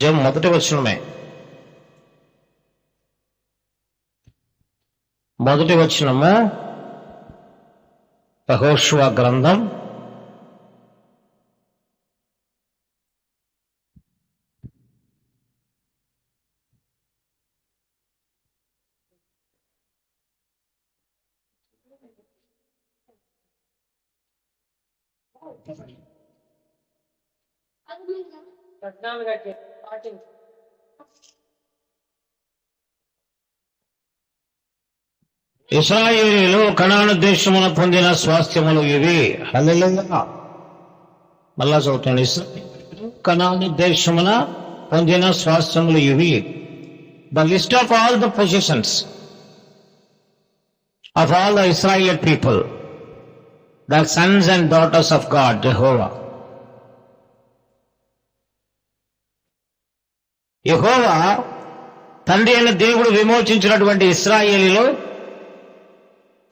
జం మొదటి వచనమే మొదటి వచనము యెహోషువ గ్రంథం ఇస్రాయేలీలు కణాను దేశమున పొందిన స్వాస్థ్యములు ఇవి. హల్లెలూయా. మళ్ళా చదువుతాను ఇస్రాయేలీలు కణాను దేశమున పొందిన స్వాస్థ్యములు ఇవి. The list of all the positions of all the Israel people the sons and daughters of God Jehovah Jehovah తండ్రి అయిన దేవుడు విమోచించినటువంటి ఇస్రాయేలీలో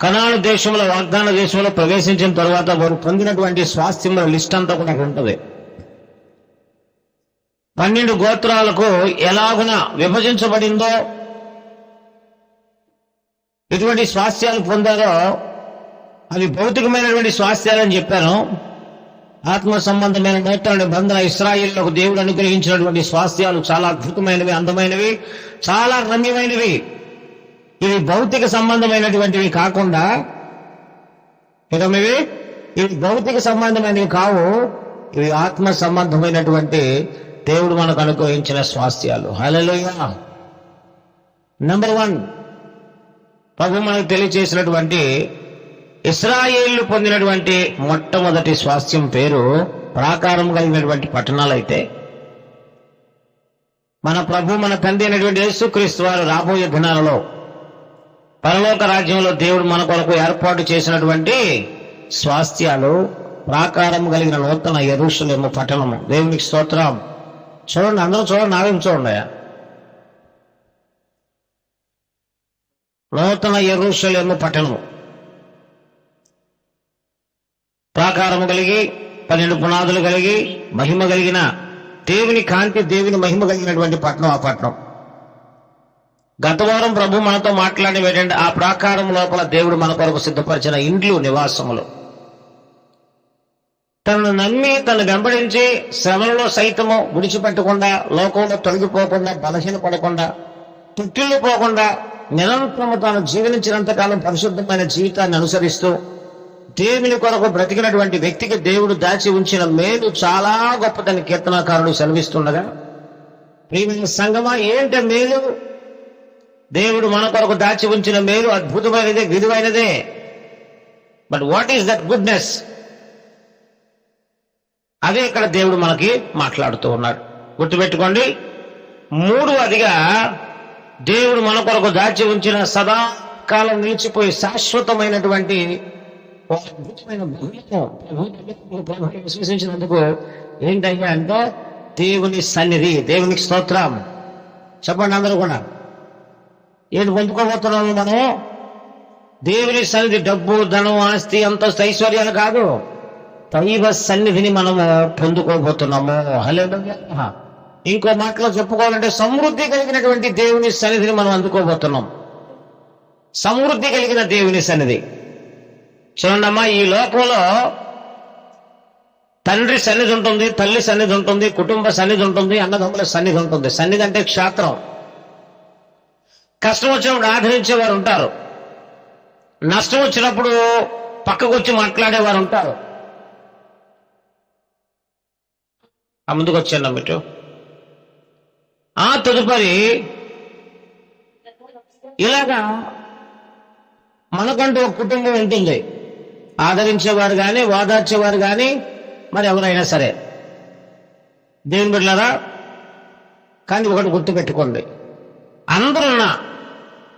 కనాడు దేశంలో వాగ్దాన దేశంలో ప్రవేశించిన తర్వాత వారు పొందినటువంటి స్వాస్థ్యముల లిస్ట్ అంతా కూడా ఉంటుంది. పన్నెండు గోత్రాలకు ఎలాగున విభజించబడిందో ఎటువంటి స్వాస్థ్యాలు పొందారో అవి భౌతికమైనటువంటి స్వాస్థ్యాలు అని చెప్పాను. ఆత్మ సంబంధమైన నూతన బంధన ఇస్రాయిల్లకు దేవుడు అనుగ్రహించినటువంటి స్వాస్థ్యాలు చాలా అద్భుతమైనవి అందమైనవి చాలా రమ్యమైనవి. ఇవి భౌతిక సంబంధమైనటువంటివి కాకుండా ఇదమివి ఇవి భౌతిక సంబంధమైనవి కావు. ఇవి ఆత్మ సంబంధమైనటువంటి దేవుడు మనకు అనుగ్రహించిన స్వాస్థ్యాలు. హలోయ నెంబర్ వన్ ప్రభు మనకు తెలియచేసినటువంటి ఇస్రాయేళ్ళు పొందినటువంటి మొట్టమొదటి స్వాస్థ్యం పేరు ప్రాకారం కలిగినటువంటి పట్టణాలైతే మన ప్రభు మన తండ్రి అయినటువంటి యేసుక్రీస్తు వారు రాబోయే దినాలలో పరలోక రాజ్యంలో దేవుడు మన కొరకు ఏర్పాటు చేసినటువంటి స్వాస్థ్యాలు ప్రాకారం కలిగిన నూతన ఎరుషులేమో పట్టణము. దేవునికి స్తోత్రం. చూడండి అందరూ చూడండి నావేం చూడండి నూతన ఎరుషులేమో పట్టణము. ప్రాకారము కలిగి పన్నెండు పునాదులు కలిగి మహిమ కలిగిన దేవుని కాంతి దేవుని మహిమ కలిగినటువంటి పట్నం ఆ పట్నం. గత వారం ప్రభు మనతో మాట్లాడిన ఏంటంటే ఆ ప్రాకారం లోపల దేవుడు మన కొరకు సిద్ధపరిచిన ఇండ్లు నివాసములు. తనను నమ్మి తను వెంబడించి శ్రమలో సైతము విడిచిపెట్టకుండా లోకంలో తొలగిపోకుండా బలహీన పడకుండా తుట్టిల్లు పోకుండా నిరంతరము తాను జీవించినంతకాలం పరిశుద్ధమైన జీవితాన్ని అనుసరిస్తూ దేవుని కొరకు బ్రతికినటువంటి వ్యక్తికి దేవుడు దాచి ఉంచిన మేలు చాలా గొప్పదని కీర్తనాకారుడు సెలవిస్తుండగా ప్రియమైన సంగమా ఏంటి మేలు? దేవుడు మన కొరకు దాచి ఉంచిన మేలు అద్భుతమైనదే విలువైనదే. But what is that goodness అదే ఇక్కడ దేవుడు మనకి మాట్లాడుతూ ఉన్నాడు. గుర్తుపెట్టుకోండి మూడు అదిగా దేవుడు మన కొరకు దాచి ఉంచిన సదాకాలం నిలిచిపోయి శాశ్వతమైనటువంటి ఒక అద్భుతమైన బహుమతం ఏంటయ్యా అంటే దేవుని సన్నిధి దేవునికి స్తోత్రం చెప్పండి అందరూ కూడా ఏంటి పొందుకోబోతున్నాము మనం దేవుని సన్నిధి డబ్బు ధనం ఆస్తి అంతస్తు ఐశ్వర్యాలు కాదు దైవ సన్నిధిని మనము పొందుకోబోతున్నాము హలే ఇంకో మాటలో చెప్పుకోవాలంటే సమృద్ధి కలిగినటువంటి దేవుని సన్నిధిని మనం అందుకోబోతున్నాం సమృద్ధి కలిగిన దేవుని సన్నిధి. చూడండమ్మా ఈ లోకంలో తండ్రి సన్నిధి ఉంటుంది తల్లి సన్నిధి ఉంటుంది కుటుంబ సన్నిధి ఉంటుంది అన్నదమ్ముల సన్నిధి ఉంటుంది. సన్నిధి అంటే క్షేత్రం. కష్టం వచ్చినప్పుడు ఆదరించేవారు ఉంటారు. నష్టం వచ్చినప్పుడు పక్కకు వచ్చి మాట్లాడేవారు ఉంటారు. ఆ ముందుకు వచ్చాను మీరు ఆ తదుపరి ఇలాగా మనకంటూ ఒక కుటుంబం ఉంటుంది. ఆదరించేవారు కానీ వాదార్చేవారు కానీ మరి ఎవరైనా సరే. దేవుని బిడ్డలారా కానీ ఒకటి గుర్తుపెట్టుకోండి. అందరున్నా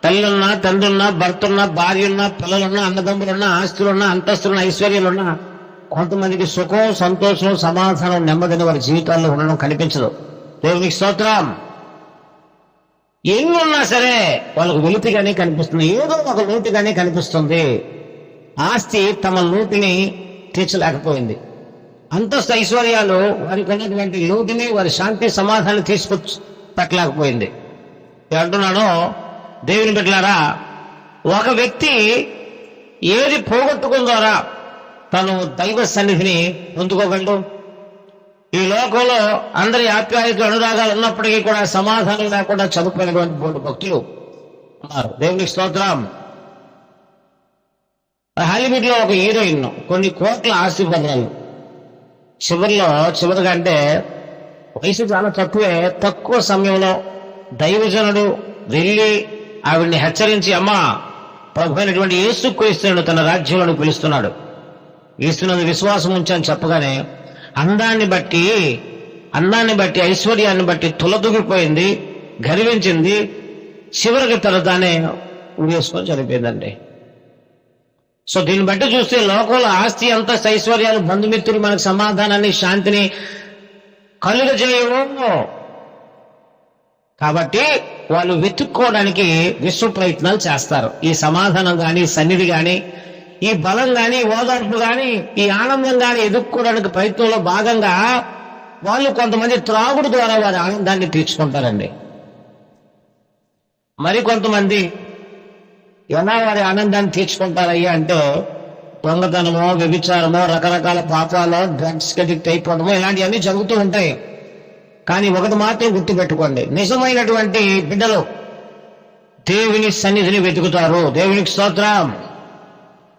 తల్లున్నా తండ్రున్నా భర్తున్నా భార్యున్నా పిల్లలున్నా అన్నదమ్ములున్నా ఆస్తులున్నా అంతస్తులున్నా ఐశ్వర్యాలున్నా కొంతమందికి సుఖం సంతోషం సమాధానం నెమ్మదిని వారి జీవితాల్లో ఉండడం కనిపించదు. దేవునికి స్తోత్రం. ఎన్ని ఉన్నా సరే వాళ్ళకు వెలుపుగానే కనిపిస్తుంది. ఏదో ఒక లోటుగానే కనిపిస్తుంది. ఆస్తి తమ లోటుని తీర్చలేకపోయింది. అంతస్తు ఐశ్వర్యాలు వారికి ఉన్నటువంటి లోటుని వారి శాంతి సమాధానం తీసుకొచ్చి పెట్టలేకపోయింది. అంటున్నాడో దేవుని బిడ్డలారా ఒక వ్యక్తి ఏది పోగొట్టుకున్న ద్వారా తను దైవ సన్నిధిని పొందుకోగలడు. ఈ లోకంలో అందరి ఆప్యాయతలు అనురాగాలు ఉన్నప్పటికీ కూడా సమాధానం లేకుండా చదువుకునేటువంటి భక్తులు ఉన్నారు. దేవుని స్తోత్రం. హాలీవుడ్లో ఒక హీరోయిన్ కొన్ని కోట్ల ఆస్తి పొందాను చివరిలో చివరిగా అంటే వయసు చాలా తక్కువే. తక్కువ సమయంలో దైవజనుడు వెళ్ళి ఆవిడ్ని హెచ్చరించి అమ్మా ప్రభు అయినటువంటి యేసు క్రీస్తును తన రాజ్యంలో పిలుస్తున్నాడు. ఈస్తున్నది విశ్వాసం ఉంచని చెప్పగానే అందాన్ని బట్టి అందాన్ని బట్టి ఐశ్వర్యాన్ని బట్టి తులదూగిపోయింది గర్వించింది. చివరికి తన తానే వేసుకొని చనిపోయిందండి. సో దీన్ని బట్టి చూస్తే లోకంలో ఆస్తి అంత ఐశ్వర్యాలు బంధుమిత్రులు మనకు సమాధానాన్ని శాంతిని కలుగజేయవు కాబట్టి వాళ్ళు వెతుక్కోవడానికి విశ్వ ప్రయత్నాలు చేస్తారు. ఈ సమాధానం కానీ సన్నిధి కానీ ఈ బలం కానీ ఓదార్పు కానీ ఈ ఆనందం కానీ ఎదుర్కోవడానికి ప్రయత్నంలో భాగంగా వాళ్ళు కొంతమంది త్రాగుడు ద్వారా వారి ఆనందాన్ని తీర్చుకుంటారండి. మరి కొంతమంది ఎలా వారి ఆనందాన్ని తీర్చుకుంటారయ్యా అంటే దొంగతనమో వ్యభిచారమో రకరకాల పాపాలు డ్రగ్స్ అడిక్ట్ అయిపోవడమో ఇలాంటివన్నీ జరుగుతూ ఉంటాయి. కానీ ఒకటి మాత్రం గుర్తుపెట్టుకోండి. నిజమైనటువంటి బిడ్డలు దేవుని సన్నిధిని వెతుకుతారు. దేవునికి స్తోత్రం.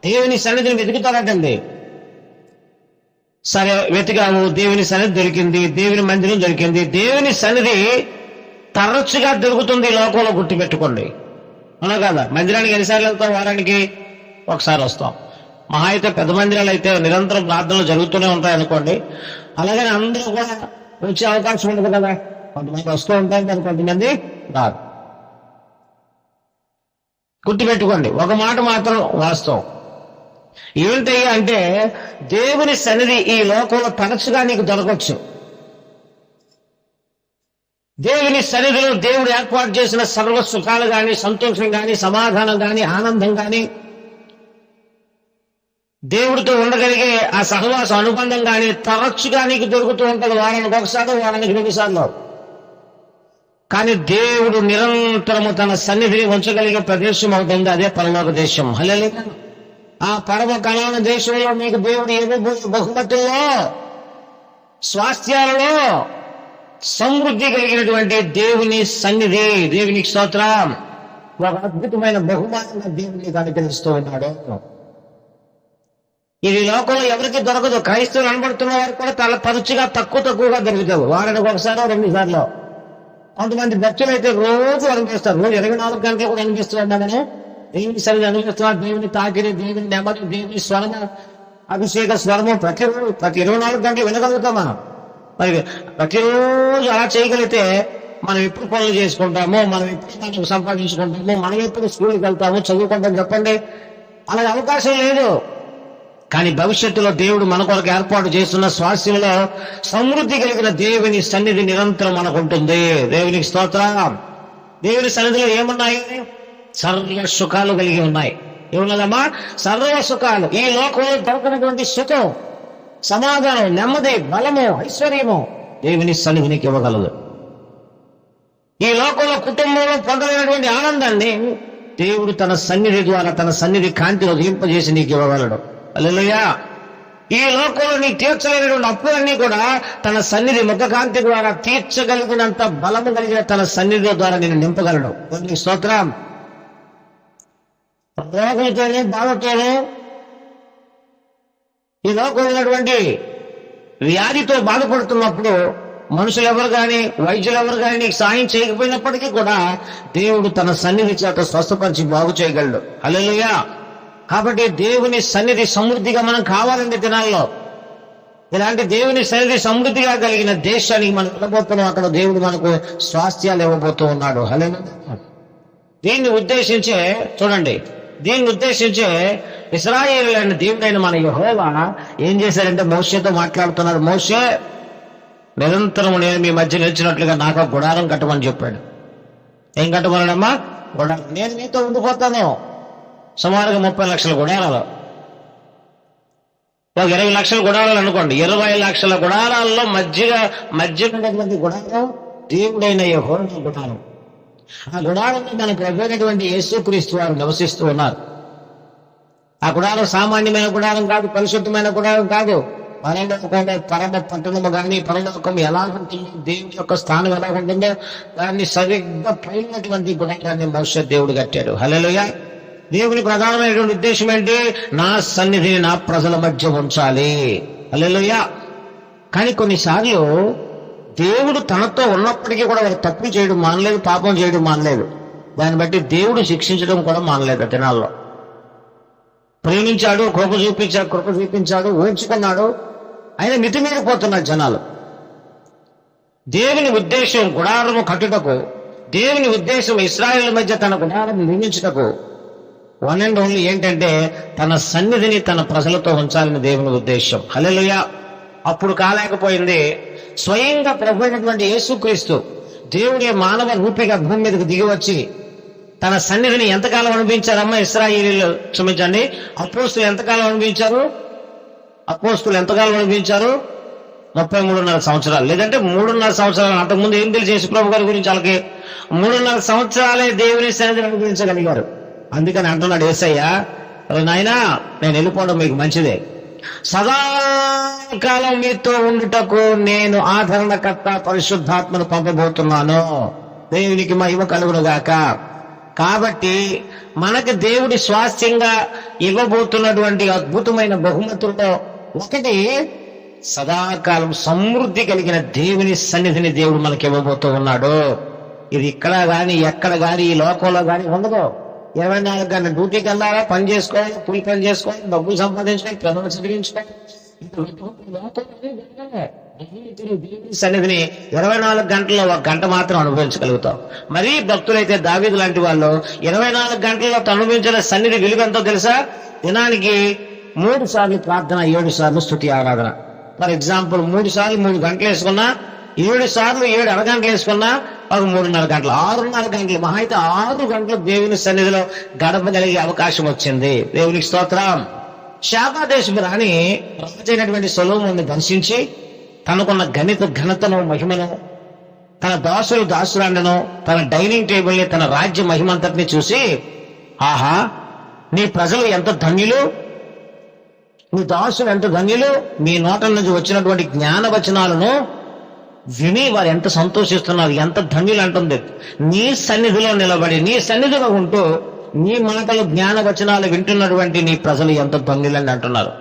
దేవుని సన్నిధిని వెతుకుతారటండి. సరే వెతికాము. దేవుని సన్నిధి దొరికింది. దేవుని మందిరం దొరికింది. దేవుని సన్నిధి తరచుగా దొరుకుతుంది లోకంలో గుర్తుపెట్టుకోండి. అవునా కదా? మందిరానికి ఎన్నిసార్లు వెళ్తాం? వారానికి ఒకసారి వస్తాం. మహా అయితే పెద్ద మందిరాలు అయితే నిరంతరం ప్రార్థనలు జరుగుతూనే ఉంటాయి అనుకోండి. అలాగని అందరూ కూడా వచ్చే అవకాశం ఉండదు కదా. కొంతమంది వస్తూ ఉంటాయి కానీ కొంతమంది రాదు గుర్తుపెట్టుకోండి ఒక మాట మాత్రం వాస్తవం. ఏంటయ్యా అంటే దేవుని సన్నిధి ఈ లోకంలో తరచుగా నీకు దొరకవచ్చు. దేవుని సన్నిధిలో దేవుడు ఏర్పాటు చేసిన సర్వ సుఖాలు కానీ సంతోషం కానీ సమాధానం కానీ ఆనందం కానీ దేవుడితో ఉండగలిగే ఆ సహవాస అనుబంధం కానీ తరచుగా నీకు దొరుకుతూ ఉంటుంది. వారానికి ఒకసారి వారానికి రెండుసార్లు కానీ దేవుడు నిరంతరము తన సన్నిధిని ఉంచగలిగే ప్రదేశం అవుతుంది అదే పరలోక దేశం. హలే ఆ పరమ కళాన దేశంలో మీకు దేవుడు ఇవ్వబోయే బహుమతుల్లో స్వాస్థ్యాలలో సమృద్ధి కలిగినటువంటి దేవుని సన్నిధి దేవునికి స్తోత్రం. ఒక అద్భుతమైన బహుమానంగా దేవుని కనిపిస్తూ ఉన్నాడు. ఇది లోకంలో ఎవరికి దొరకదు. క్రైస్తవులు అనబడుతున్న వారికి కూడా తల తరచుగా తక్కువ తక్కువగా దొరుకుతావు. వారానికి ఒకసారి రెండు సార్లు. కొంతమంది భక్తులు అయితే రోజు అనిపిస్తారు. రోజు ఇరవై నాలుగు గంటలు కూడా అనిపిస్తున్నామని దేవుని సరిగా అనిపిస్తున్నారు దేవుని తాకిరి దేవుని నెమ్మది దేవుని స్వరము అభిషేక స్వరము ప్రతి ప్రతి ఇరవై నాలుగు గంటలు వినగలుగుతాం మనం మరి ప్రతిరోజు అలా చేయగలిగితే మనం ఎప్పుడు పనులు చేసుకుంటాము మనం ఎప్పుడు మనం మనం ఎప్పుడు స్కూల్కి వెళ్తామో చదువుకుంటాం చెప్పండి. అలాగే అవకాశం లేదు. కానీ భవిష్యత్తులో దేవుడు మన కొరకు ఏర్పాటు చేస్తున్న స్వాస్థ్యంలో సమృద్ధి కలిగిన దేవుని సన్నిధి నిరంతరం మనకు ఉంటుంది దేవునికి స్తోత్రం. దేవుని సన్నిధిలో ఏమున్నాయి? సర్వ సుఖాలు కలిగి ఉన్నాయి. ఏమున్నదమ్మా? సర్వ సుఖాలు. ఈ లోకంలో దొరకనటువంటి సుఖం. సమాధానం నెమ్మది బలము ఐశ్వర్యము దేవుని సన్నిధినికి ఇవ్వగలదు. ఈ లోకంలో కుటుంబంలో పొందలేనటువంటి ఆనందాన్ని దేవుడు తన సన్నిధి ద్వారా తన సన్నిధి కాంతిలో దింపజేసి నీకు ఇవ్వగలడు. అల్లెలుయా ఈ లోకంలో నీకు తీర్చలేనటువంటి అప్పులన్నీ కూడా తన సన్నిధి ముఖకాంతి ద్వారా తీర్చగలిగినంత బలము కలిగిన తన సన్నిధి ద్వారా నేను నింపగలడు. కొన్ని స్తోత్రం. రోగులతోనే బాధతోనే ఈ లోకమైనటువంటి వ్యాధితో బాధపడుతున్నప్పుడు మనుషులు ఎవరు కానీ వైద్యులు ఎవరు కానీ సాయం చేయకపోయినప్పటికీ కూడా దేవుడు తన సన్నిధి చేత స్వస్థపరిచి బాగు చేయగలడు. హల్లెలూయా. కాబట్టి దేవుని సన్నిధి సమృద్ధిగా మనం కావాలండి దినాల్లో ఇలాంటి దేవుని సన్నిధి సమృద్ధిగా కలిగిన దేశానికి మనం వెళ్ళబోతున్నాం. అక్కడ దేవుడు మనకు స్వాస్థ్యాలు ఇవ్వబోతూ ఉన్నాడు. హలో దీన్ని ఉద్దేశించే చూడండి. దీన్ని ఉద్దేశించే ఇస్రాయేల్ దేవుడైన మన యహోవా ఏం చేశారంటే మోసతో మాట్లాడుతున్నారు మోసే నిరంతరం నేను మీ మధ్య నిలిచినట్లుగా నాకు గుడారం కట్టమని చెప్పాడు. ఏం కట్టమన్నాడమ్మా? గుడారం. నేను మీతో ఉండిపోతానేమో సుమారుగా ముప్పై లక్షల గుడారాలు. ఒక ఇరవై లక్షల గుడారాలు అనుకోండి. ఇరవై లక్షల గుడారాల్లో మధ్యగా మధ్య ఉన్నటువంటి గుడారం దేవుడైన యహోవా గుడారం. ఆ గుడారంలో మన ఎవ్వైనటువంటి యేసుక్రీస్తు వారు నివసిస్తూ ఉన్నారు. ఆ గుడారం సామాన్యమైన గుడారం కాదు పరిశుద్ధమైన గుడారం కాదు. పరలోకం పరమ పట్టణము కానీ పరలోకం ఎలా ఉంటుంది? దేవుడి యొక్క స్థానం ఎలా ఉంటుందో? దాన్ని సరిగ్గా పైనటువంటి గుణాన్ని భవిష్యత్ దేవుడు కట్టాడు. హలోయ దేవుని ప్రధానమైనటువంటి ఉద్దేశం ఏంటి? నా సన్నిధిని నా ప్రజల మధ్య ఉంచాలి. హలోయ కానీ కొన్నిసార్లు దేవుడు తనతో ఉన్నప్పటికీ కూడా తప్పు చేయడం మానలేదు పాపం చేయడం మానలేదు. దాన్ని బట్టి దేవుడు శిక్షించడం కూడా మానలేదు దినాల్లో. ప్రేమించాడు కృప చూపించాడు కృప చూపించాడు ఊహించుకున్నాడు. ఆయన మితిమీరిపోతున్నారు జనాలు. దేవుని ఉద్దేశం గుడారము కట్టుటకు దేవుని ఉద్దేశం ఇస్రాయేల్ మధ్య తన గుడారం నిర్మించుటకు వన్ అండ్ ఓన్లీ ఏంటంటే తన సన్నిధిని తన ప్రజలతో ఉంచాలని దేవుని ఉద్దేశం. హల్లెలూయా! అప్పుడు కాలేకపోయింది స్వయంగా ప్రభు అయినటువంటి యేసుక్రీస్తు దేవుడే మానవ రూపిగా భూమి మీదకి దిగి వచ్చి తన సన్నిధిని ఎంతకాలం అనిపించారమ్మా ఇస్రాయిలీలు? క్షమించండి. అపోస్తులు ఎంతకాలం అనిపించారు అపోస్తులు ఎంతకాలం అనిపించారు ముప్పై మూడున్నర సంవత్సరాలు. లేదంటే మూడున్నర సంవత్సరాలు. అంతకుముందు ఏం తెలిసి యేసు ప్రభు గారి గురించి వాళ్ళకి? మూడున్నర సంవత్సరాలే దేవుని సన్నిధిని అనుభవించగలిగారు. అందుకని అంటున్నాడు ఏసయ్య నాయనా నేను వెళ్ళిపోవడం మీకు మంచిదే. సదాకాలం మీతో ఉండుటకు నేను ఆదరణకర్త పరిశుద్ధాత్మను పంపబోతున్నాను. దేవునికి మహిమ కలుగునుగాక. కాబట్టి మనకు దేవుడి స్వాస్థ్యంగా ఇవ్వబోతున్నటువంటి అద్భుతమైన బహుమతుల్లో ఒకటి సదాకాలం సమృద్ధి కలిగిన దేవుని సన్నిధిని దేవుడు మనకి ఇవ్వబోతూ ఉన్నాడు. ఇది ఇక్కడ గాని ఎక్కడ గాని ఈ లోకంలో గాని ఉండదు. ఇరవై నాలుగు గంటల డ్యూటీకి వెళ్ళాలా పని చేసుకోవాలి కూలి పని చేసుకోవాలి డబ్బులు సంపాదించుకోవాలి ప్రజలు చదివించుకోవాలి. సన్నిధిని ఇరవై నాలుగు గంటల్లో ఒక గంట మాత్రం అనుభవించగలుగుతాం. మరీ భక్తులైతే దావీదు లాంటి వాళ్ళు ఇరవై నాలుగు గంటల్లో అనుభవించిన సన్నిధి విలువెంతో తెలుసా? దినానికి మూడు సార్లు ప్రార్థన ఏడు సార్లు స్థుతి ఆరాధన. ఫర్ ఎగ్జాంపుల్ మూడు సార్లు మూడు గంటలు వేసుకున్నా ఏడు సార్లు ఏడు అరగంటలు వేసుకున్నా ఒక మూడున్నర గంటలు. ఆరున్నర గంటలు. మహా అయితే ఆరు గంటలు దేవుని సన్నిధిలో గడపగలిగే అవకాశం వచ్చింది. దేవునికి స్తోత్రం. శాపాదేశపు రాణి రాజైనటువంటి సొలోముని దర్శించి తనకున్న గణిత ఘనతను మహిమను తన దాసులు దాసురాండను తన డైనింగ్ టేబుల్ని తన రాజ్య మహిమంతటిని చూసి ఆహా నీ ప్రజలు ఎంత ధన్యులు? నీ దాసులు ఎంత ధన్యులు? మీ నోట నుంచి వచ్చినటువంటి జ్ఞాన వచనాలను విని వారు ఎంత సంతోషిస్తున్నారు ఎంత ధన్యులు అంటుంది. నీ సన్నిధిలో నిలబడి నీ సన్నిధిలో ఉంటూ నీ మాటలు జ్ఞాన వచనాలు వింటున్నటువంటి నీ ప్రజలు ఎంత ధన్యులని అంటున్నారు.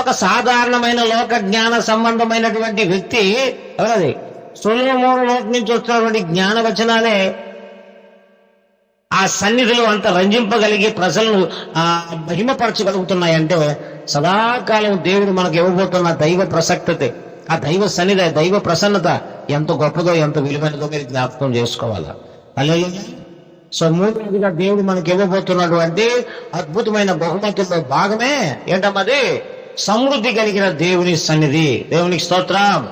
ఒక సాధారణమైన లోక జ్ఞాన సంబంధమైనటువంటి వ్యక్తి ఎవరది? సొలొమోను నోటి నుంచి వస్తున్నటువంటి జ్ఞాన వచనాలే ఆ సన్నిధిలో అంత రంజింపగలిగి ప్రజలను ఆ మహిమపరచగలుగుతున్నాయంటే సదాకాలం దేవుడు మనకు ఇవ్వబోతున్న దైవ ప్రసక్తతే. ఆ దైవ సన్నిధి ఆ దైవ ప్రసన్నత ఎంత గొప్పదో ఎంత విలువైనదో మీరు జ్ఞాపకం చేసుకోవాలా? అలాగే సో మూడవదిగా దేవుడు మనకి ఇవ్వబోతున్నటువంటి అద్భుతమైన బహుమతుల్లో భాగమే ఏంటమ్మది? సమృద్ధి కలిగిన దేవుని సన్నిధి. దేవునికి స్తోత్రం.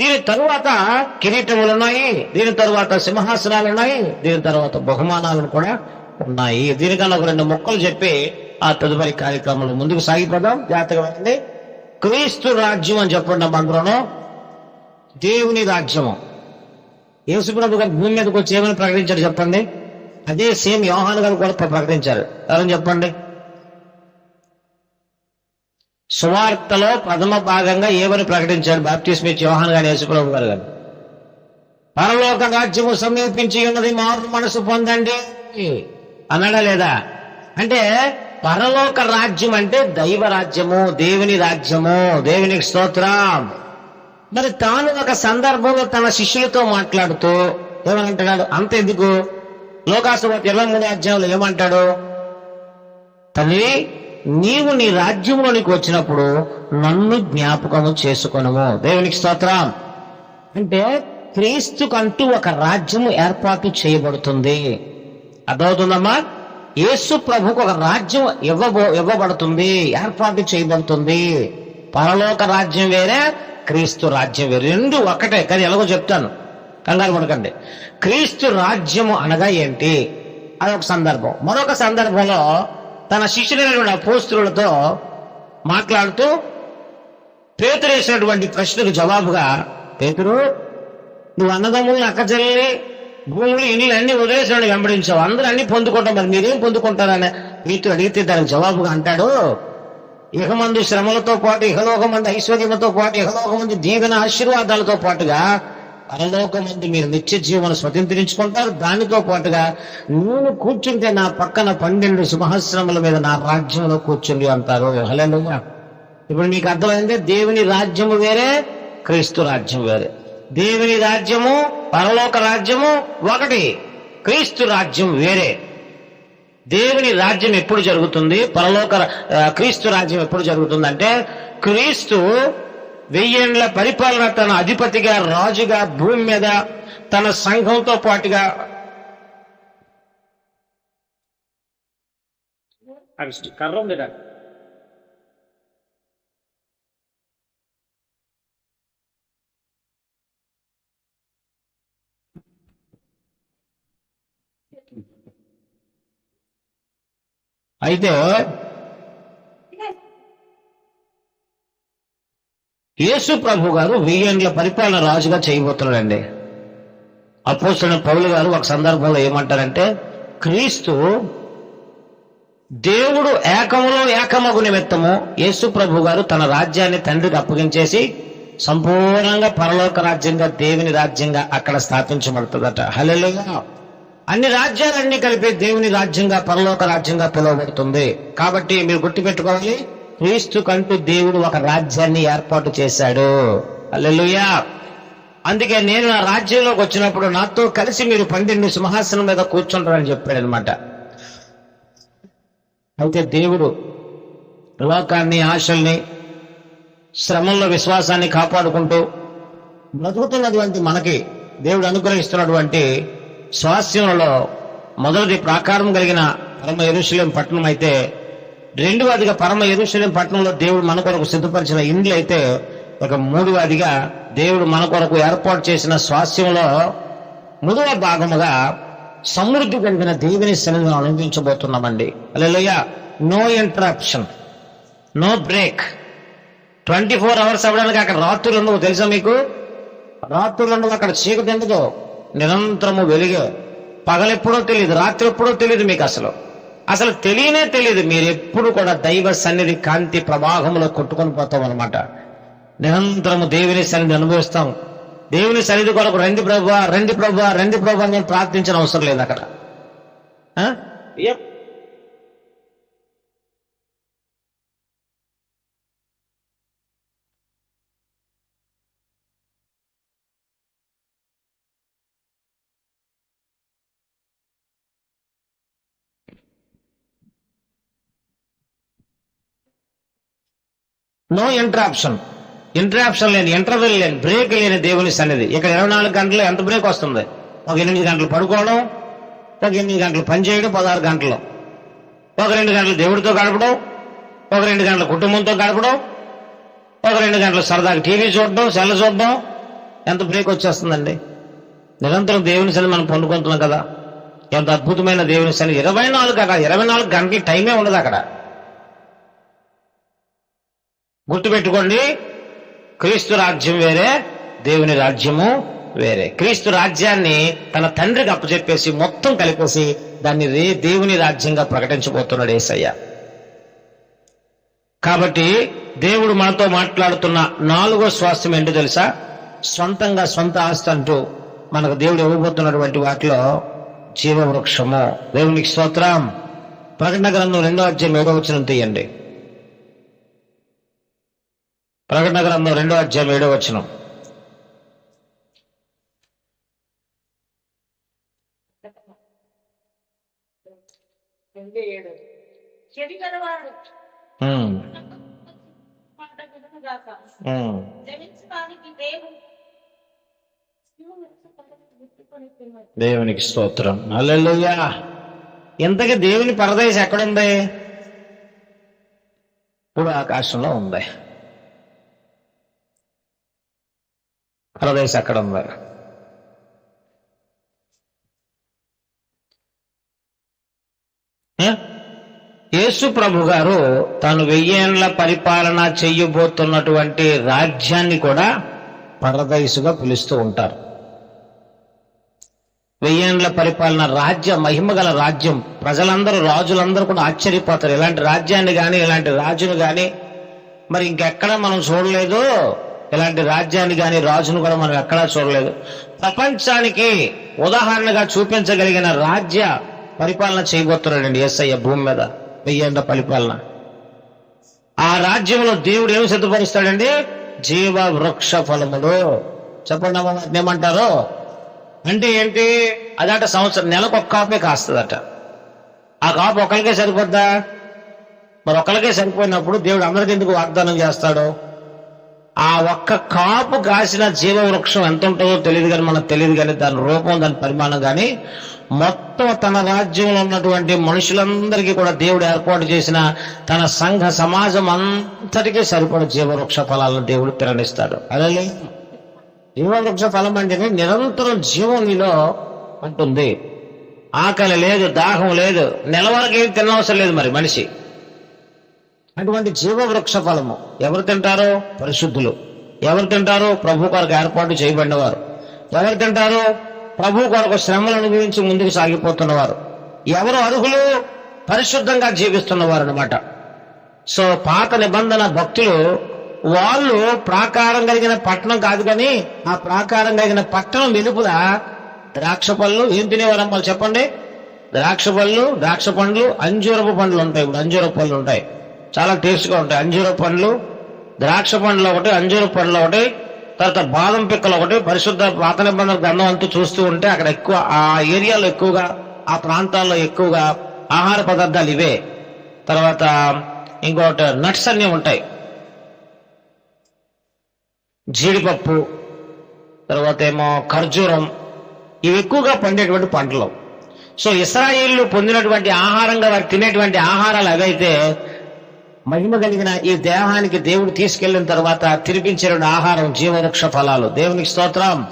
దీని తరువాత కిరీటములు ఉన్నాయి దీని తరువాత సింహాసనాలు ఉన్నాయి దీని తర్వాత బహుమానాలు కూడా ఉన్నాయి. దీనికన్నా ఒక రెండు మొక్కలు చెప్పి ఆ తదుపరి కార్యక్రమంలో ముందుకు సాగిపోదాం. జాగ్రత్తగా క్రీస్తు రాజ్యం అని చెప్పండి మందులోను దేవుని రాజ్యము. యేసుప్రభు గారు భూమి మీదకి వచ్చి ఏమని ప్రకటించారు చెప్పండి? అదే సేమ్ యోహాను గారు కూడా ప్రకటించారు. ఎవరని చెప్పండి? సువార్తలో ప్రథమ భాగంగా ఏమని ప్రకటించారు బాప్టిస్ట్ మీ యోహాన్ గారు యేసుప్రభు గారు గారు? పరలోక రాజ్యము సమీపించి ఉన్నది మారు మనసు పొందండి. అన్నాడా లేదా? అంటే పరలోక రాజ్యం అంటే దైవ రాజ్యము దేవుని రాజ్యము దేవునికి స్తోత్రం. మరి తాను ఒక సందర్భంలో తన శిష్యులతో మాట్లాడుతూ ఏమంటాడు అంత ఎందుకు ఇరవై మూడు అధ్యాయంలో ఏమంటాడు? తల్లి నీవు నీ రాజ్యంలోనికి వచ్చినప్పుడు నన్ను జ్ఞాపకము చేసుకొనము. దేవునికి స్తోత్రం. అంటే క్రీస్తుకంటూ ఒక రాజ్యము ఏర్పాటు చేయబడుతుంది. అర్థమవుతుందమ్మా? యేసు ప్రభుకు ఒక రాజ్యం ఇవ్వబో ఇవ్వబడుతుంది ఏర్పాటు చేయబడుతుంది. పరలోక రాజ్యం వేరే క్రీస్తు రాజ్యం వేరే. రెండు ఒకటే కానీ ఎలాగో చెప్తాను. కంగారు పడకండి. క్రీస్తు రాజ్యము అనగా ఏంటి? అదొక సందర్భం. మరొక సందర్భంలో తన శిష్యులైనటువంటి అపోస్తులతో మాట్లాడుతూ పేతురు వేసినటువంటి ప్రశ్నకు జవాబుగా పేతురు నువ్వు అన్నదమ్ముల్ని అక్కచెల్లి భూములు ఇళ్ళు అన్ని వదిలేసాడు వెంబడించావు. అందరూ అన్ని పొందుకుంటాం మరి మీరేం పొందుకుంటారని పేతురు అడిగితే దానికి జవాబుగా అంటాడు. ఇహమందు శ్రమలతో పాటు ఇహలోకమంది ఐశ్వర్యముతో పాటు ఇహలోకమంది దీవెన ఆశీర్వాదాలతో పాటుగా పరలోకమంది మీరు నిత్య జీవన స్వతంత్రించుకుంటారు. దానితో పాటుగా నేను కూర్చుంటే నా పక్కన పన్నెండు సింహాశ్రముల మీద నా రాజ్యంలో కూర్చుండి అంటారు. హల్లెలూయా. ఇప్పుడు మీకు అర్థమైంది? దేవుని రాజ్యము వేరే క్రీస్తు రాజ్యం వేరే. దేవుని రాజ్యము పరలోక రాజ్యము ఒకటి క్రీస్తు రాజ్యం వేరే. దేవుని రాజ్యం ఎప్పుడు జరుగుతుంది? పరలోక క్రీస్తు రాజ్యం ఎప్పుడు జరుగుతుంది అంటే క్రీస్తు వెయ్యేండ్ల పరిపాలన తన అధిపతిగా రాజుగా భూమి మీద తన సంఘంతో పాటుగా కర్ర ఉంది అయితే యేసు ప్రభు గారు వెయ్యేండ్ల పరిపాలన రాజుగా చేయబోతున్నాడండి. అపోస్తున్న పౌలు గారు ఒక సందర్భంలో ఏమంటారంటే క్రీస్తు దేవుడు ఏకములో ఏకమగు నిమిత్తము యేసు ప్రభు గారు తన రాజ్యాన్ని తండ్రికి అప్పగించేసి సంపూర్ణంగా పరలోక రాజ్యంగా దేవుని రాజ్యంగా అక్కడ స్థాపించబడుతుందట. హలో అన్ని రాజ్యాలన్నీ కలిపి దేవుని రాజ్యంగా పరలోక రాజ్యంగా పిలువబడుతుంది. కాబట్టి మీరు గుర్తుపెట్టుకోవాలి క్రీస్తు కంటూ దేవుడు ఒక రాజ్యాన్ని ఏర్పాటు చేశాడు. అల్లెలుయా అందుకే నేను నా రాజ్యంలోకి వచ్చినప్పుడు నాతో కలిసి మీరు పన్నెండు సింహాసనం మీద కూర్చుంటారని చెప్పాడు అనమాట అయితే దేవుడు లోకాన్ని ఆశల్ని శ్రమంలో విశ్వాసాన్ని కాపాడుకుంటూ బ్రతుకుతున్నటువంటి మనకి దేవుడు అనుగ్రహిస్తున్నటువంటి స్వాస్యంలో మొదటి ప్రాకారం కలిగిన పరమ ఎరుశలేం పట్టణం అయితే రెండవదిగా పరమ ఎరుశలేం పట్టణంలో దేవుడు మన కొరకు సిద్ధపరిచిన ఇండ్లు అయితే ఒక మూడవదిగా దేవుడు మన కొరకు ఏర్పాటు చేసిన స్వాస్యంలో మూడవ భాగముగా సమృద్ధి కలిగిన దేవుని సన్నిధిని అనుభవించబోతున్నామండి. Alleluia no interruption no break. Twenty four hours అవ్వడానికి అక్కడ రాత్రులు ఉండవు తెలుసా మీకు? రాత్రులు ఉండవు అక్కడ చీకటి ఎందుకు నిరంతరము వెలుగే. పగలెప్పుడో తెలియదు రాత్రి ఎప్పుడో తెలియదు మీకు అసలు. అసలు తెలియనే తెలియదు మీరు ఎప్పుడు కూడా దైవ సన్నిధి కాంతి ప్రవాహంలో కొట్టుకొని పోతాం అనమాట నిరంతరము దేవుని సన్నిధి అనుభవిస్తాం. దేవుని సన్నిధి కొరకు రండి ప్రభు రండి ప్రభు రండి ప్రభు అని ప్రార్థించిన అవసరం లేదు అక్కడ. నో ఇంట్రాప్షన్ ఇంట్రాప్షన్ లేని ఇంటర్వెల్ లేని బ్రేక్ లేని దేవుని సన్నిధి. ఇక్కడ ఇరవై నాలుగు గంటలు ఎంత బ్రేక్ వస్తుంది? ఒక ఎనిమిది గంటలు పడుకోవడం ఒక ఎనిమిది గంటలు పనిచేయడం పదహారు గంటలు. ఒక రెండు గంటలు దేవుడితో గడపడం ఒక రెండు గంటలు కుటుంబంతో గడపడం ఒక రెండు గంటలు సరదాగా టీవీ చూడడం సెల్ చూడడం. ఎంత బ్రేక్ వచ్చేస్తుందండి? నిరంతరం దేవుని సన్నిధి మనం పొందుకుంటున్నాం కదా. ఎంత అద్భుతమైన దేవుని సన్నిధి. ఇరవై నాలుగు అక్కడ ఇరవై నాలుగు గంటల టైమే ఉండదు అక్కడ. గుర్తుపెట్టుకోండి క్రీస్తు రాజ్యం వేరే దేవుని రాజ్యము వేరే. క్రీస్తు రాజ్యాన్ని తన తండ్రికి అప్పచెప్పేసి మొత్తం కలిపేసి దాన్ని రే దేవుని రాజ్యంగా ప్రకటించబోతున్నాడు ఏసయ్య. కాబట్టి దేవుడు మనతో మాట్లాడుతున్న నాలుగో స్వాస్థ్యం ఏంటో తెలుసా? సొంతంగా సొంత ఆస్తి అంటూ మనకు దేవుడు ఇవ్వబోతున్నటువంటి వాటిలో జీవవృక్షము. దేవునికి స్తోత్రం. ప్రకటన గ్రంథం రెండో అధ్యాయం ఏడో వచ్చిన తీయండి. ప్రకటన గ్రంథం రెండో అధ్యాయం ఏడో వచనం. దేవునికి స్తోత్రం. హల్లెలూయా. ఇంతకీ దేవుని పరదేశం ఎక్కడుంది? ఇప్పుడు ఆకాశంలో ఉంది. పరదేశం ఎక్కడ ఉన్నారు యేసు ప్రభు గారు తాను వెయ్యేళ్ళ పరిపాలన చెయ్యబోతున్నటువంటి రాజ్యాన్ని కూడా పరదయసుగా పిలుస్తూ ఉంటారు. వెయ్యేండ్ల పరిపాలన రాజ్య మహిమగల రాజ్యం. ప్రజలందరూ రాజులందరూ కూడా ఆశ్చర్యపోతారు. ఇలాంటి రాజ్యాన్ని కానీ ఇలాంటి రాజును కానీ మరి ఇంకెక్కడ మనం చూడలేదు. ఇలాంటి రాజ్యాన్ని కానీ రాజును కూడా మనం ఎక్కడా చూడలేదు. ప్రపంచానికి ఉదాహరణగా చూపించగలిగిన రాజ్య పరిపాలన చేయబోతున్నాడండి ఎస్ఐ భూమి మీద. వెయ్యేండ్ల పరిపాలన. ఆ రాజ్యంలో దేవుడు ఏమి సిద్ధపరుస్తాడండి? జీవ వృక్ష ఫలములు. చెప్పండి అమ్మ, ఏమంటారు? అంటే ఏంటి? అదట సంవత్సరం నెలకు ఒక్క కాపే కాస్తుందట. ఆ కాపు ఒకరికే సరిపోద్దా? మరి ఒకరికే సరిపోయినప్పుడు దేవుడు అందరికి ఎందుకు వాగ్దానం చేస్తాడు? ఆ ఒక్క కాపు కాసిన జీవ వృక్షం ఎంత ఉంటుందో తెలియదు కానీ మనకు తెలియదు కానీ దాని రూపం దాని పరిమాణం కానీ మొత్తం తన రాజ్యంలో ఉన్నటువంటి మనుషులందరికీ కూడా దేవుడు ఏర్పాటు చేసిన తన సంఘ సమాజం అంతటికీ సరిపడ జీవవృక్ష ఫలాలను దేవుడు ప్రేరణిస్తాడు అలాగే జీవవృక్ష ఫలం అంటే నిరంతరం జీవం నీలో ఉంటుంది. ఆకలి లేదు దాహం లేదు నెల వరకు ఏం తినవసరం లేదు మరి మనిషి. అటువంటి జీవవృక్ష ఫలము ఎవరు తింటారు పరిశుద్ధులు. ఎవరు తింటారు ప్రభు కొరకు ఏర్పాటు చేయబడినవారు. ఎవరు తింటారు ప్రభు కొరకు శ్రమలు అనుభవించి ముందుకు సాగిపోతున్నవారు. ఎవరు అర్హులు? పరిశుద్ధంగా జీవిస్తున్నవారు అనమాట సో పాత నిబంధన భక్తులు వాళ్ళు ప్రాకారం కలిగిన పట్టణం కాదు కానీ ఆ ప్రాకారం కలిగిన పట్టణం వెలుపుల ద్రాక్ష పళ్ళు ఏం తినేవారమ్మా చెప్పండి? ద్రాక్ష పళ్ళు ద్రాక్ష పండ్లు అంజూరపు పండ్లు ఉంటాయి ఇప్పుడు అంజూరపు పళ్ళు ఉంటాయి. చాలా టేస్ట్గా ఉంటాయి. అంజూర పండ్లు ద్రాక్ష పండ్లు ఒకటి అంజూర పండ్లు ఒకటి తర్వాత బాదం పిక్కలు ఒకటి. పరిశుద్ధ పాత నిబంధన గ్రంథం అంతా చూస్తూ ఉంటే అక్కడ ఎక్కువ ఆ ఏరియాలో ఎక్కువగా ఆ ప్రాంతాల్లో ఎక్కువగా ఆహార పదార్థాలు ఇవే. తర్వాత ఇంకోటి నట్స్ అన్నీ ఉంటాయి. జీడిపప్పు తర్వాత ఏమో ఖర్జూరం. ఇవి ఎక్కువగా పండేటువంటి పంటలు. సో ఇస్రాయిల్ పొందినటువంటి ఆహారంగా వారు తినేటువంటి ఆహారాలు అవైతే మహిమ కలిగిన ఈ దేహానికి దేవుడు తీసుకెళ్ళిన తర్వాత తినిపించిన ఆహారం జీవవృక్ష ఫలాలు. దేవునికి స్తోత్రం.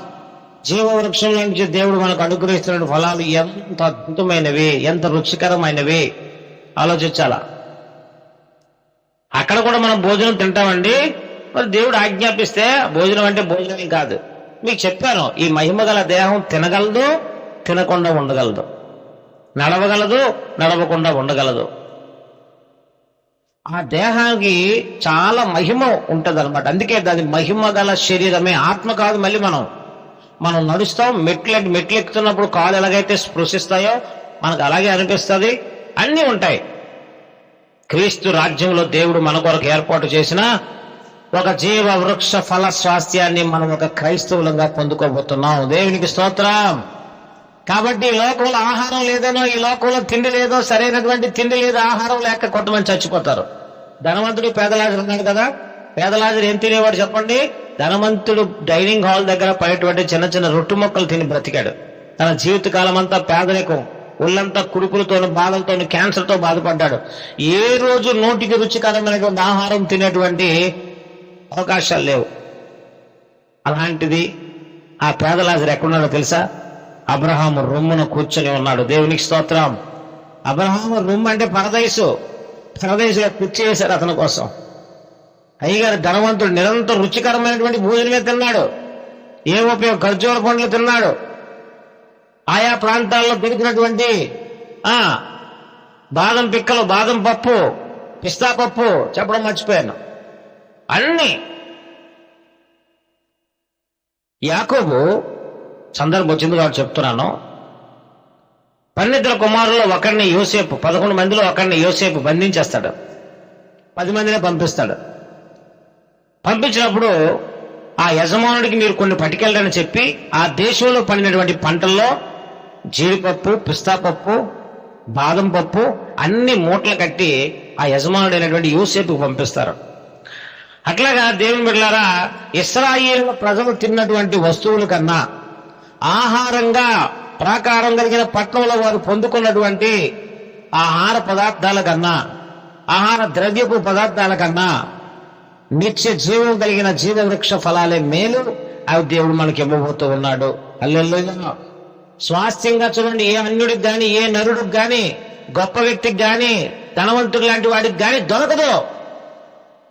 జీవవృక్షం నుంచి దేవుడు మనకు అనుగ్రహిస్తున్న ఫలాలు ఎంత అద్భుతమైనవి ఎంత రుచికరమైనవి. ఆలోచించాలా? అక్కడ కూడా మనం భోజనం తింటామండి. మరి దేవుడు ఆజ్ఞాపిస్తే భోజనం అంటే భోజనం కాదు. మీకు చెప్పాను ఈ మహిమ గల దేహం తినగలదు తినకుండా ఉండగలదు. నడవగలదు నడవకుండా ఉండగలదు. ఆ దేహానికి చాలా మహిమ ఉంటుంది అనమాట అందుకే దాని మహిమ గల శరీరమే. ఆత్మ కాదు మళ్ళీ మనం. మనం నడుస్తాం మెట్లు మెట్లు ఎక్కుతున్నప్పుడు కాలు ఎలాగైతే స్పృశిస్తాయో మనకు అలాగే అనిపిస్తుంది. అన్నీ ఉంటాయి. క్రీస్తు రాజ్యంలో దేవుడు మన కొరకు ఏర్పాటు చేసిన ఒక జీవ వృక్ష ఫల స్వాస్థ్యాన్ని మనం ఒక క్రైస్తవులంగా పొందుకోబోతున్నాం. దేవునికి స్తోత్రం. కాబట్టి ఈ లోకంలో ఆహారం లేదనో ఈ లోకంలో తిండి లేదో సరైనటువంటి తిండి లేదో ఆహారం లేక కొంతమంది చచ్చిపోతారు. ధనవంతుడు పేదలాజరు ఉన్నాడు కదా. పేదలాజరు ఏం తినేవాడు చెప్పండి? ధనవంతుడు డైనింగ్ హాల్ దగ్గర పడేటువంటి చిన్న చిన్న రొట్టు మొక్కలు తిని బ్రతికాడు. తన జీవితకాలం అంతా పేదరికం ఒళ్ళంతా కురుకులతోను బాధలతోను క్యాన్సర్తో బాధపడ్డాడు. ఏ రోజు నోటికి రుచికరమైనటువంటి ఆహారం తినేటువంటి అవకాశాలు లేవు. అలాంటిది ఆ పేదలాజరు ఎక్కడున్నాడో తెలుసా? అబ్రహాము రొమ్మున కూర్చొని ఉన్నాడు. దేవునికి స్తోత్రం. అబ్రహాము రొమ్ము అంటే పరదయసు పరదయసుగా కుర్చీ వేశారు అతని కోసం. అయ్యగారు ధనవంతుడు నిరంతరం రుచికరమైనటువంటి భోజనమే తిన్నాడు. ఏ ఉపయోగం ఖర్జూర పండ్లు తిన్నాడు. ఆయా ప్రాంతాల్లో దొరికినటువంటి ఆ బాదం పిక్కలు బాదం పప్పు పిస్తా పప్పు చెప్పడం మర్చిపోయాను. అన్ని యాకోబు సందర్భం వచ్చింది కాబట్టి చెప్తున్నాను. పన్నిద్దరు కుమారుల్లో ఒకరిని యోసేపు పదకొండు మందిలో ఒకరిని యోసేపు బంధించేస్తాడు. పది మందినే పంపిస్తాడు. పంపించినప్పుడు ఆ యజమానుడికి మీరు కొన్ని పట్టుకెళ్ళడని చెప్పి ఆ దేశంలో పండినటువంటి పంటల్లో జీడిపప్పు పిస్తా పప్పు బాదం పప్పు అన్ని మూటలు కట్టి ఆ యజమానుడైనటువంటి యూసేపుకు పంపిస్తారు. అట్లాగా దేవుని బిడ్డలారా ఇస్రాయిల్ ప్రజలు తిన్నటువంటి వస్తువుల కన్నా ఆహారంగా ప్రాకారం కలిగిన పట్టణంలో వారు పొందుకున్నటువంటి ఆహార పదార్థాల కన్నా ఆహార ద్రవ్యపు పదార్థాల కన్నా నిత్య జీవం కలిగిన జీవ వృక్ష ఫలాలే మేలు. అవి దేవుడు మనకి ఇవ్వబోతూ ఉన్నాడు. అల్లెల్లు స్వాస్థ్యంగా చూడండి ఏ అన్యుడికి గాని ఏ నరుడికి గాని గొప్ప వ్యక్తికి గాని ధనవంతుడు లాంటి వాడికి కానీ దొరకదు.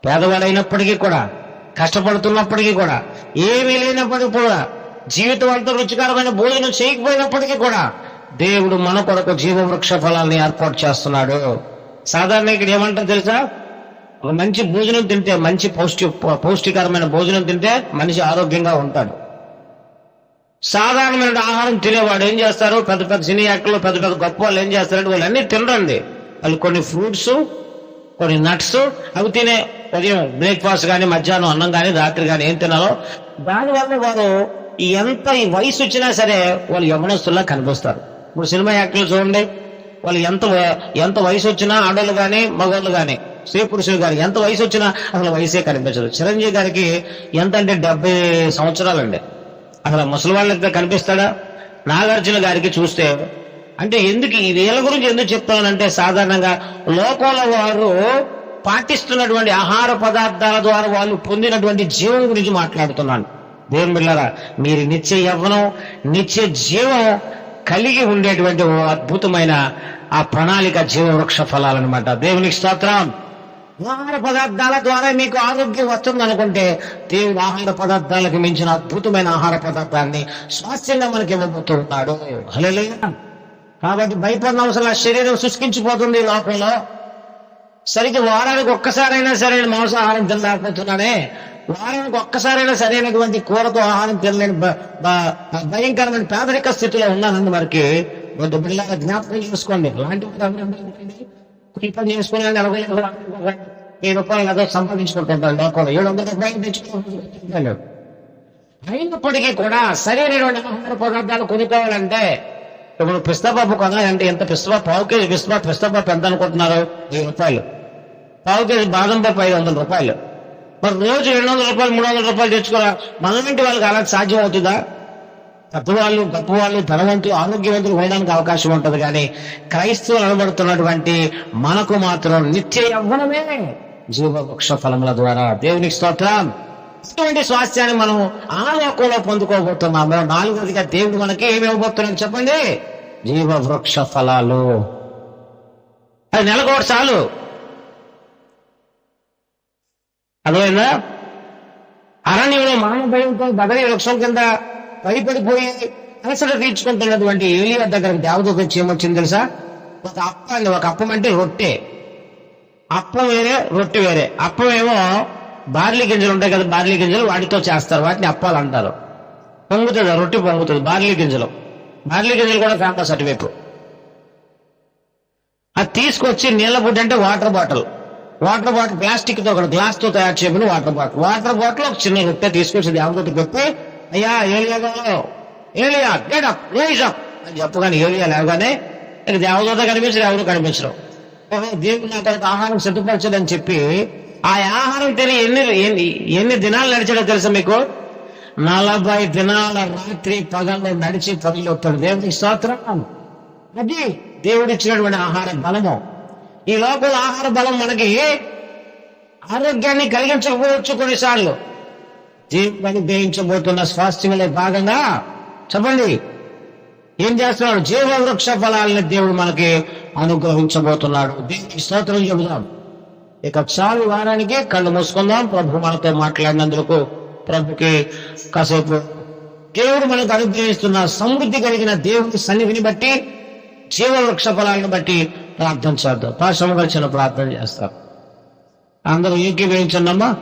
పేదవాడైనప్పటికీ కూడా కష్టపడుతున్నప్పటికీ కూడా ఏమీ లేనప్పటికీ కూడా జీవితం అంతా రుచికరమైన భోజనం చేయకపోయినప్పటికీ కూడా దేవుడు మన కొరకు జీవవృక్ష ఫలాల్ని ఏర్పాటు చేస్తున్నాడు. సాధారణ ఇక్కడ ఏమంటారు తెలుసా? ఒక మంచి భోజనం తింటే మంచి పౌష్టి పౌష్టికరమైన భోజనం తింటే మనిషి ఆరోగ్యంగా ఉంటాడు. సాధారణమైన ఆహారం తినేవాడు ఏం చేస్తారు? పెద్ద పెద్ద సినీ యాక్టర్లు పెద్ద పెద్ద గొప్ప వాళ్ళు ఏం చేస్తారంటే వాళ్ళు అన్ని తినరండి. వాళ్ళు కొన్ని ఫ్రూట్స్ కొన్ని నట్స్ అవి తినే ఉదయం బ్రేక్ఫాస్ట్ కానీ మధ్యాహ్నం అన్నం కానీ రాత్రి కానీ ఏం తినాలో. దానివల్ల వారు ఎంత ఈ వయసు వచ్చినా సరే వాళ్ళు యవనస్తుల్లా కనిపిస్తారు. ఇప్పుడు సినిమా యాక్టర్లు చూడండి వాళ్ళు ఎంత ఎంత వయసు వచ్చినా ఆడవాళ్ళు కానీ మగవాళ్ళు కానీ స్త్రీ పురుషులు గారు ఎంత వయసు వచ్చినా అసలు వయసే కనిపించదు. చిరంజీవి గారికి ఎంత అంటే డెబ్బై సంవత్సరాలండి. అసలు ముసలి వాళ్ళకి కనిపిస్తాడా? నాగార్జున గారికి చూస్తే అంటే ఎందుకు ఈ వీళ్ళ గురించి ఎందుకు చెప్తానంటే సాధారణంగా లోకంలో వారు పాటిస్తున్నటువంటి ఆహార పదార్థాల ద్వారా వాళ్ళు పొందినటువంటి జీవం గురించి మాట్లాడుతున్నాను. దేవుని బిళ్ళారా మీరు నిత్య యవ్వనం నిత్య జీవం కలిగి ఉండేటువంటి ఓ అద్భుతమైన ఆ ప్రణాళిక జీవవృక్ష ఫలాలన్నమాట. దేవునికి స్తోత్రం. ఆహార పదార్థాల ద్వారా మీకు ఆరోగ్యం వస్తుంది అనుకుంటే దేవుడు ఆహార పదార్థాలకు మించిన అద్భుతమైన ఆహార పదార్థాన్ని స్వాస్థ్యంగా మనకి ఇవ్వబోతున్నాడు. హల్లెలూయా. కాబట్టి భయపడిన అవసరం ఆ శరీరం శుష్కించిపోతుంది ఈ లోకంలో. సరిగ్గా వారానికి ఒక్కసారైనా సరే మాంసాహారం తినలేకపోతున్నానే. వారానికి ఒక్కసారైనా సరైనటువంటి కూరతో ఆహారం తినలేని భయంకరమైన పేదరిక స్థితిలో ఉన్నానండి మరికి వద్దు జ్ఞాపకం చేసుకోండి. అలాంటి వారు కూలి పని చేసుకుని నలభై వెయ్యి రూపాయలు ఏదో సంపాదించుకుంటుంటారు లోకంలో ఏడు వందల రూపాయలు తెచ్చుకుంటారు అయినప్పటికీ కూడా సరైనటువంటి ఆహార పదార్థాలు కొనుక్కోవాలంటే ఇప్పుడు పిస్తపప్పు కొనాలంటే ఎంత పిస్తపప్పు పావు కేజీ పిస్తపప్పు పిస్తపప్పు ఎంత అనుకుంటున్నారు? వెయ్యి రూపాయలు. పావు కేజీ బాదం పప్పు ఐదు వందల రూపాయలు. మరి రోజు రెండు వందల రూపాయలు మూడు వందల రూపాయలు తెచ్చుకోరా? మనమింటి వాళ్ళకి అలా సాధ్యం అవుతుందా? పెద్దవాళ్ళు గొప్పవాళ్ళు ధనవంతులు ఆరోగ్యవంతులు ఉండడానికి అవకాశం ఉంటుంది కానీ క్రైస్తవులు అనబడుతున్నటువంటి మనకు మాత్రం నిత్య యవ్వనమే. జీవవృక్ష ఫలముల ద్వారా దేవునికి స్తోత్రం. ఇటువంటి స్వాస్థ్యాన్ని మనం ఆ లోకంలో పొందుకోబోతున్నాము. నాలుగోదిగా దేవుడు మనకి ఏమి ఇవ్వబోతున్నాడు చెప్పండి? జీవవృక్ష ఫలాలు. అది నెలకోటి చాలు. అదేనా అరణ్యంలో మానవ భయంతో బదరి వృక్షం కింద భయపడిపోయి అలసట తీర్చుకుంటున్నటువంటి ఏలియా దగ్గరకు దేవతకు వచ్చి ఏమొచ్చింది తెలుసా? ఒక అప్ప అండి ఒక అప్పం అంటే రొట్టె. అప్పం వేరే రొట్టె వేరే. అప్పం ఏమో బార్లీ గింజలు ఉంటాయి కదా బార్లీ గింజలు వాటితో చేస్తారు. వాటిని అప్పాలు అంటారు. పొంగుతుంది ఆ రొట్టె పొంగుతుంది బార్లీ గింజలు. బార్లీ గింజలు కూడా ఫేమస్ అటువైపు. అది తీసుకొచ్చి నీళ్ళ బుడ్డ అంటే వాటర్ బాటిల్. వాటర్ బాటిల్ ప్లాస్టిక్తో ఒక గ్లాస్తో తయారు చేయబడిన వాటర్ బాటిల్. వాటర్ బాటిల్ ఒక చిన్న రొట్టె తీసుకొచ్చి దేవదూత పెట్టి అయ్యా ఏలియా ఏలియా గెట్ అప్ రైజ్ అప్ అని చెప్పగానే ఏలియా లేవగానే ఇక దేవదూత కనిపించరు ఎవరు కనిపించరు. దేవుడు నాకు ఆహారం సిద్ధపరచదని చెప్పి ఆ ఆహారం తిని ఎన్ని ఎన్ని ఎన్ని దినాలు నడిచాడో తెలుసా మీకు? నలభై దినాల రాత్రి పగల్లో నడిచి పగిలి వస్తాడు దేవుడికి స్తోత్రం. అది దేవుడిచ్చినటువంటి ఆహారం బలము. ఈ లోపల ఆహార బలం మనకి ఆరోగ్యాన్ని కలిగించకపోవచ్చు కొన్నిసార్లు. జీవితాన్ని జయించబోతున్న స్వాస్థ్యంలో భాగంగా చెప్పండి. ఏం చేస్తున్నాడు? జీవ వృక్ష ఫలాలని దేవుడు మనకి అనుగ్రహించబోతున్నాడు. దీనికి స్తోత్రం చెబుదాం. ఇక చాలు వారానికి కళ్ళు మూసుకుందాం. ప్రభు మనతో మాట్లాడినందుకు ప్రభుకి కాసేపు దేవుడు మనకు అనుగ్రహిస్తున్న సమృద్ధి కలిగిన దేవుని సన్నిధిని బట్టి జీవ వృక్ష ఫలాలను బట్టి ప్రార్థన చేద్దాం. పాశ్రమ కలిసిన ప్రార్థన చేస్తాం. అందరూ ఏకీభవించండమ్మా.